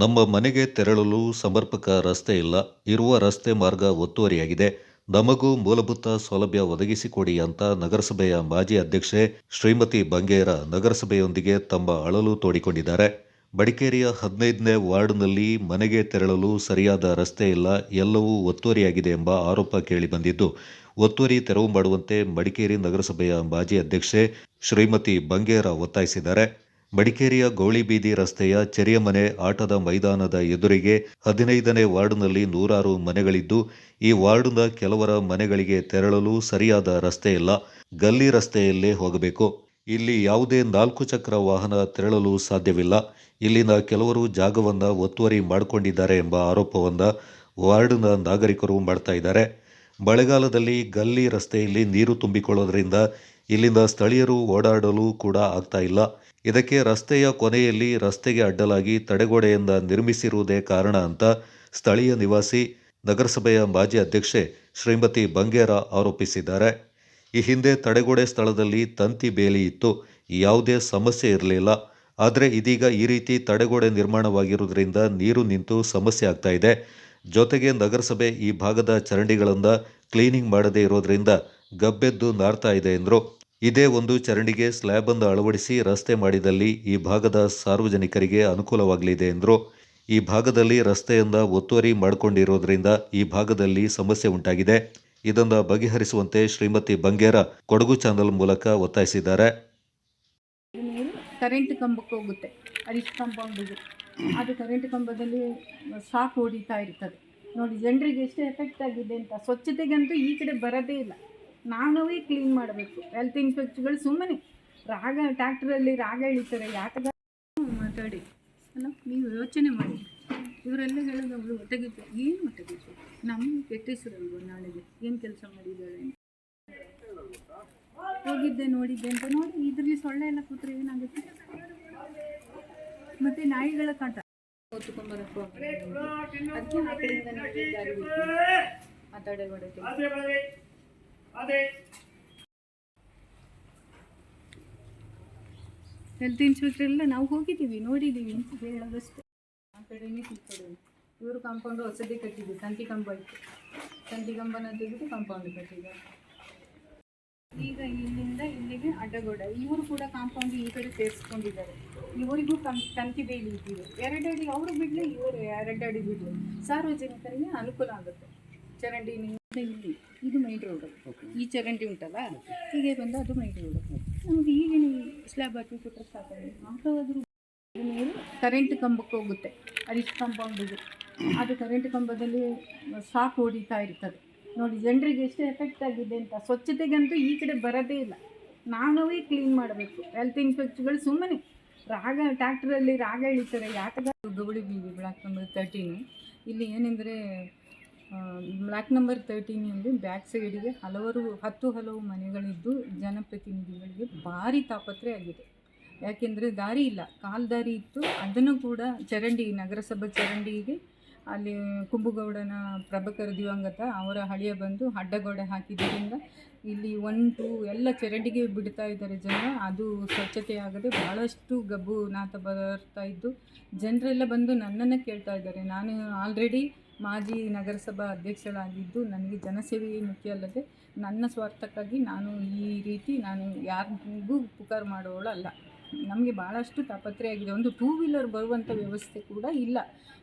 ನಮ್ಮ ಮನೆಗೆ ತೆರಳಲು ಸಮರ್ಪಕ ರಸ್ತೆ ಇಲ್ಲ. ಇರುವ ರಸ್ತೆ ಮಾರ್ಗ ಒತ್ತುವರಿಯಾಗಿದೆ. ನಮಗೂ ಮೂಲಭೂತ ಸೌಲಭ್ಯ ಒದಗಿಸಿಕೊಡಿ ಅಂತ ನಗರಸಭೆಯ ಮಾಜಿ ಅಧ್ಯಕ್ಷೆ ಶ್ರೀಮತಿ ಬಂಗೇರ ನಗರಸಭೆಯೊಂದಿಗೆ ತಮ್ಮ ಅಳಲು ತೋಡಿಕೊಂಡಿದ್ದಾರೆ. ಬಡಿಕೇರಿಯ ಹದಿನೈದನೇ ವಾರ್ಡ್ನಲ್ಲಿ ಮನೆಗೆ ತೆರಳಲು ಸರಿಯಾದ ರಸ್ತೆ ಇಲ್ಲ. ಎಲ್ಲವೂ ಒತ್ತುವರಿಯಾಗಿದೆ ಎಂಬ ಆರೋಪ ಕೇಳಿಬಂದಿದ್ದು, ಒತ್ತುವರಿ ತೆರವು ಮಾಡುವಂತೆ ಮಡಿಕೇರಿ ನಗರಸಭೆಯ ಮಾಜಿ ಅಧ್ಯಕ್ಷೆ ಶ್ರೀಮತಿ ಬಂಗೇರ ಒತ್ತಾಯಿಸಿದ್ದಾರೆ. ಮಡಿಕೇರಿಯ ಗೋಳಿಬೀದಿ ರಸ್ತೆಯ ಚೆರಿಯಮನೆ ಆಟದ ಮೈದಾನದ ಎದುರಿಗೆ ಹದಿನೈದನೇ ವಾರ್ಡ್ನಲ್ಲಿ ನೂರಾರು ಮನೆಗಳಿದ್ದು, ಈ ವಾರ್ಡ್ನ ಕೆಲವರ ಮನೆಗಳಿಗೆ ತೆರಳಲು ಸರಿಯಾದ ರಸ್ತೆ ಇಲ್ಲ. ಗಲ್ಲಿ ರಸ್ತೆಯಲ್ಲೇ ಹೋಗಬೇಕು. ಇಲ್ಲಿ ಯಾವುದೇ ನಾಲ್ಕು ಚಕ್ರ ವಾಹನ ತೆರಳಲು ಸಾಧ್ಯವಿಲ್ಲ. ಇಲ್ಲಿನ ಕೆಲವರು ಜಾಗವನ್ನು ಒತ್ತುವರಿ ಮಾಡಿಕೊಂಡಿದ್ದಾರೆ ಎಂಬ ಆರೋಪವನ್ನ ವಾರ್ಡ್ನ ನಾಗರಿಕರು ಮಾಡ್ತಾ ಇದ್ದಾರೆ. ಮಳೆಗಾಲದಲ್ಲಿ ಗಲ್ಲಿ ರಸ್ತೆಯಲ್ಲಿ ನೀರು ತುಂಬಿಕೊಳ್ಳೋದ್ರಿಂದ ಇಲ್ಲಿಂದ ಸ್ಥಳೀಯರು ಓಡಾಡಲು ಕೂಡ ಆಗ್ತಾ ಇಲ್ಲ. ಇದಕ್ಕೆ ರಸ್ತೆಯ ಕೊನೆಯಲ್ಲಿ ರಸ್ತೆಗೆ ಅಡ್ಡಲಾಗಿ ತಡೆಗೋಡೆಯಿಂದ ನಿರ್ಮಿಸಿರುವುದೇ ಕಾರಣ ಅಂತ ಸ್ಥಳೀಯ ನಿವಾಸಿ, ನಗರಸಭೆಯ ಮಾಜಿ ಅಧ್ಯಕ್ಷೆ ಶ್ರೀಮತಿ ಬಂಗೇರ ಆರೋಪಿಸಿದ್ದಾರೆ. ಈ ಹಿಂದೆ ತಡೆಗೋಡೆ ಸ್ಥಳದಲ್ಲಿ ತಂತಿ ಬೇಲಿ ಇತ್ತು. ಯಾವುದೇ ಸಮಸ್ಯೆ ಇರಲಿಲ್ಲ. ಆದರೆ ಇದೀಗ ಈ ರೀತಿ ತಡೆಗೋಡೆ ನಿರ್ಮಾಣವಾಗಿರುವುದರಿಂದ ನೀರು ನಿಂತು ಸಮಸ್ಯೆ ಆಗ್ತಾ ಇದೆ. ಜೊತೆಗೆ ನಗರಸಭೆ ಈ ಭಾಗದ ಚರಂಡಿಗಳನ್ನು ಕ್ಲೀನಿಂಗ್ ಮಾಡದೇ ಇರೋದರಿಂದ ಗಬ್ಬೆದ್ದು ನಾರ್ತಾ ಇದೆ ಎಂದರು. ಇದೇ ಒಂದು ಚರಂಡಿಗೆ ಸ್ಲ್ಯಾಬ್ ಅನ್ನು ಅಳವಡಿಸಿ ರಸ್ತೆ ಮಾಡಿದಲ್ಲಿ ಈ ಭಾಗದ ಸಾರ್ವಜನಿಕರಿಗೆ ಅನುಕೂಲವಾಗಲಿದೆ ಎಂದರು. ಈ ಭಾಗದಲ್ಲಿ ರಸ್ತೆಯಿಂದ ಒತ್ತುವರಿ ಮಾಡಿಕೊಂಡಿರೋದ್ರಿಂದ ಈ ಭಾಗದಲ್ಲಿ ಸಮಸ್ಯೆ ಉಂಟಾಗಿದೆ. ಇದನ್ನು ಬಗೆಹರಿಸುವಂತೆ ಶ್ರೀಮತಿ ಬಂಗೇರ ಕೊಡಗು ಚಾನಲ್ ಮೂಲಕ ಒತ್ತಾಯಿಸಿದ್ದಾರೆ. ಕರೆಂಟ್ ಕಂಬಕ್ಕೆ ಹೋಗುತ್ತೆ. ಅರಿಶ್ ಕಂಪೌಂಡಿಗೆ ಅದು ಕರೆಂಟ್ ಕಂಬದಲ್ಲಿ ಸಾಕು ಹೊಡಿತಾ ಇರ್ತದೆ. ನೋಡಿ, ಜನರಿಗೆ ಎಷ್ಟು ಎಫೆಕ್ಟ್ ಆಗಿದೆ ಅಂತ, ಸ್ವಚ್ಛತೆಗಂತೂ ಈ ಕಡೆ ಬರೋದೇ ಇಲ್ಲ. ನಾವೇ ಕ್ಲೀನ್ ಮಾಡಬೇಕು. ಹೆಲ್ತ್ ಇನ್ಸ್ಪೆಕ್ಟರ್ಗಳು ಸುಮ್ಮನೆ ರಾಗ ಟ್ಯಾಕ್ಟ್ರಲ್ಲಿ ರಾಗ ಎಳಿತಾರೆ ಯಾಕೆ ಮಾತಾಡಿ. ಅಲ್ಲ ನೀವು ಯೋಚನೆ ಮಾಡಿ. ಇವರೆಲ್ಲ ಹೇಳೋದು ಅವಳು ಒಟ್ಟಗಿತ್ತು ಏನು ಒಟ್ಟಗಿತ್ತು ನಮ್ಮ ಕೆಟ್ಟ ಹೆಸರಲ್ವ ನಾಳೆಗೆ? ಏನು ಕೆಲಸ ಮಾಡಿದ್ದಾಳೆ ಅಂತ? ಹೋಗಿದ್ದೆ ನೋಡಿದ್ದೆ ಅಂತ ನೋಡಿ ಇದರಲ್ಲಿ ಸೊಳ್ಳೆ ಎಲ್ಲ ಕೂತ್ರೆ ಏನಾಗುತ್ತೆ? ಮತ್ತೆ ನಾಯಿಗಳ ಕಾಟ. ಹೊತ್ತುಕೊಂಬರಕ್ಕೂ ಅದಕ್ಕೆ ಕಡೆಯಿಂದ ಹೆಲ್ತ್ ಇನ್ಸ್ಪೆಕ್ಟರ್ ಎಲ್ಲ ನಾವು ಹೋಗಿದ್ದೀವಿ, ನೋಡಿದ್ದೀವಿ ಹೇಳೋದಷ್ಟೇ. ಆ ಕಡೆನೇ ಕಡೆ ಇವರು ಕಾಂಪೌಂಡ್ ಹೊಸದೇ ಕಟ್ಟಿದ್ದು, ತಂತಿ ಕಂಬ ಇತ್ತು. ತಂತಿ ಕಂಬನ ತೆಗೆದು ಕಾಂಪೌಂಡ್ ಕಟ್ಟಿದ್ದಾರೆ. ಈಗ ಇಲ್ಲಿಂದ ಇಲ್ಲಿಗೆ ಅಡ್ಡಗೋಡ. ಇವರು ಕೂಡ ಕಾಂಪೌಂಡ್ ಈ ಕಡೆ ಸೇರಿಸ್ಕೊಂಡಿದ್ದಾರೆ. ಇವರಿಗೂ ಕಂ ತಂತಿ ಬೇಲಿ ಇದ್ದೀವಿ ಎರಡಡಿ, ಅವರು ಬಿಡಲಿ, ಇವರು ಎರಡಡಿ ಬಿಡಲಿ. ಸಾರ್ವಜನಿಕರಿಗೆ ಅನುಕೂಲ ಆಗುತ್ತೆ. ಚರಂಡಿ ನೀರು ಇಲ್ಲಿ ಇದು ಮೈನ್ ರೋಡು ಈ ಚರಂಡಿ ಉಂಟಲ್ಲ? ಹೀಗೆ ಬಂದು ಅದು ಮೈನ್ ರೋಡು ನಮಗೆ ಈಗಿನ ಸ್ಲ್ಯಾಬ್ ಹಾಕಿ ಕೊಟ್ಟರೆ ಸಾಕಾದ್ರೂ ನೀರು ಕರೆಂಟ್ ಕಂಬಕ್ಕೆ ಹೋಗುತ್ತೆ. ಅರಿಶ್ ಕಾಂಪೌಂಡಿಗೆ ಅದು ಕರೆಂಟ್ ಕಂಬದಲ್ಲಿ ಸಾಕು ಹೊಡಿತಾ ಇರ್ತದೆ. ನೋಡಿ ಜನರಿಗೆ ಎಷ್ಟು ಎಫೆಕ್ಟ್ ಆಗಿದೆ ಅಂತ. ಸ್ವಚ್ಛತೆಗಂತೂ ಈ ಕಡೆ ಬರೋದೇ ಇಲ್ಲ. ನಾವೇ ಕ್ಲೀನ್ ಮಾಡಬೇಕು. ಹೆಲ್ತ್ ಇನ್ಸ್ಪೆಕ್ಟರ್ಗಳು ಸುಮ್ಮನೆ ರಾಗ ಟ್ಯಾಕ್ಟ್ರಲ್ಲಿ ರಾಗ ಎಳಿತಾರೆ. ಯಾಕೆ ಗಬಳಿ ಬೀದಿ ಬ್ಲಾಕ್ ನಂಬರ್ ತರ್ಟೀನು ಇಲ್ಲಿ ಏನೆಂದರೆ ಬ್ಲ್ಯಾಕ್ ನಂಬರ್ ತರ್ಟೀನಲ್ಲಿ ಬ್ಯಾಕ್ ಸೈಡಿಗೆ ಹಲವಾರು, ಹತ್ತು ಹಲವು ಮನೆಗಳಿದ್ದು ಜನಪ್ರತಿನಿಧಿಗಳಿಗೆ ಭಾರಿ ತಾಪತ್ರೆ ಆಗಿದೆ. ಯಾಕೆಂದರೆ ದಾರಿ ಇಲ್ಲ. ಕಾಲು ದಾರಿ ಇತ್ತು. ಅದನ್ನು ಕೂಡ ಚರಂಡಿ, ನಗರಸಭಾ ಚರಂಡಿಗೆ ಅಲ್ಲಿ ಕುಂಬುಗೌಡನ ಪ್ರಭಕರ ದಿವಂಗತ ಅವರ ಹಳಿಯ ಬಂದು ಅಡ್ಡಗೋಡೆ ಹಾಕಿದ್ದರಿಂದ ಇಲ್ಲಿ ಒಂಟು ಎಲ್ಲ ಚರಂಡಿಗೆ ಬಿಡ್ತಾ ಇದ್ದಾರೆ ಜನ. ಅದು ಸ್ವಚ್ಛತೆ ಆಗದೆ ಭಾಳಷ್ಟು ಗಬ್ಬು ನಾಥ ಬರ್ತಾ ಇದ್ದು ಜನರೆಲ್ಲ ಬಂದು ನನ್ನನ್ನು ಕೇಳ್ತಾ ಇದ್ದಾರೆ. ನಾನು ಆಲ್ರೆಡಿ ಮಾಜಿ ನಗರಸಭಾ ಅಧ್ಯಕ್ಷಳಾಗಿದ್ದು ನನಗೆ ಜನಸೇವೆಯೇ ಮುಖ್ಯ ಅಲ್ಲದೆ ನನ್ನ ಸ್ವಾರ್ಥಕ್ಕಾಗಿ ನಾನು ಈ ರೀತಿ ನಾನು ಯಾರಿಗೂ ಉಪಕಾರ ಮಾಡೋವಳು ಅಲ್ಲ. ನಮಗೆ ಭಾಳಷ್ಟು ತಾಪತ್ರೆಯಾಗಿದೆ ಒಂದು ಟೂ ವೀಲರ್ ಬರುವಂಥ ವ್ಯವಸ್ಥೆ ಕೂಡ ಇಲ್ಲ.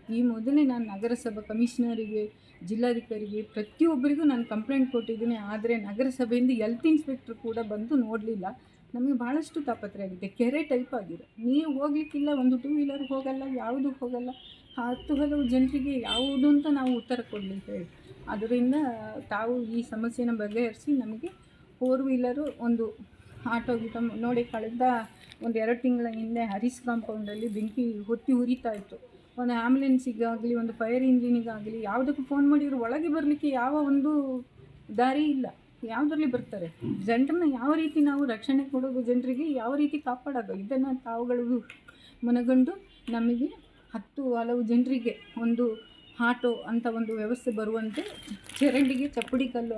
ಈ ಮೊದಲೇ ನಾನು ನಗರಸಭಾ ಕಮಿಷನರಿಗೆ, ಜಿಲ್ಲಾಧಿಕಾರಿಗೆ ಪ್ರತಿಯೊಬ್ಬರಿಗೂ ನಾನು ಕಂಪ್ಲೇಂಟ್ ಕೊಟ್ಟಿದ್ದೀನಿ. ಆದರೆ ನಗರಸಭೆಯಿಂದ ಹೆಲ್ತ್ ಇನ್ಸ್ಪೆಕ್ಟ್ರ್ ಕೂಡ ಬಂದು ನೋಡಲಿಲ್ಲ. ನಮಗೆ ಭಾಳಷ್ಟು ತಾಪತ್ರೆ ಆಗಿದೆ ಕೆರೆ ಟೈಪ್ ಆಗಿದೆ. ನೀವು ಹೋಗ್ಲಿಕ್ಕಿಲ್ಲ, ಒಂದು ಟೂ ವೀಲರ್ ಹೋಗಲ್ಲ, ಯಾವುದು ಹೋಗಲ್ಲ, ಹತ್ತು ಹಲವು ಜನರಿಗೆ ಯಾವುದು ಅಂತ ನಾವು ಉತ್ತರ ಕೊಡಲಿ ಹೇಳಿ. ಅದರಿಂದ ತಾವು ಈ ಸಮಸ್ಯೆನ ಬಗೆಹರಿಸಿ ನಮಗೆ ಫೋರ್ ವೀಲರು ಒಂದು ಆಟೋ ಗೀಟೋ ನೋಡಿ ಕಳೆದ ಒಂದು ಎರಡು ತಿಂಗಳ ಹಿಂದೆ ಹರಿಸ್ ಕಾಂಪೌಂಡಲ್ಲಿ ಬೆಂಕಿ ಹೊತ್ತಿ ಉರಿತಾ ಇತ್ತು. ಒಂದು ಆ್ಯಂಬುಲೆನ್ಸಿಗಾಗಲಿ ಒಂದು ಫೈರ್ ಇಂಜಿನಿಗಾಗಲಿ ಯಾವುದಕ್ಕೂ ಫೋನ್ ಮಾಡಿದ್ರು, ಒಳಗೆ ಬರಲಿಕ್ಕೆ ಯಾವ ಒಂದು ದಾರಿ ಇಲ್ಲ. ಯಾವುದರಲ್ಲಿ ಬರ್ತಾರೆ? ಜನರನ್ನ ಯಾವ ರೀತಿ ನಾವು ರಕ್ಷಣೆ ಕೊಡೋದು ಜನರಿಗೆ ಯಾವ ರೀತಿ ಕಾಪಾಡೋದು? ಇದನ್ನು ತಾವುಗಳು ಮನಗಂಡು ನಮಗೆ ಹತ್ತು ಹಲವು ಜನರಿಗೆ ಒಂದು ಆಟೋ ಅಂತ ಒಂದು ವ್ಯವಸ್ಥೆ ಬರುವಂತೆ ಚರಂಡಿಗೆ ಚಪ್ಪಡಿ ಕಲ್ಲು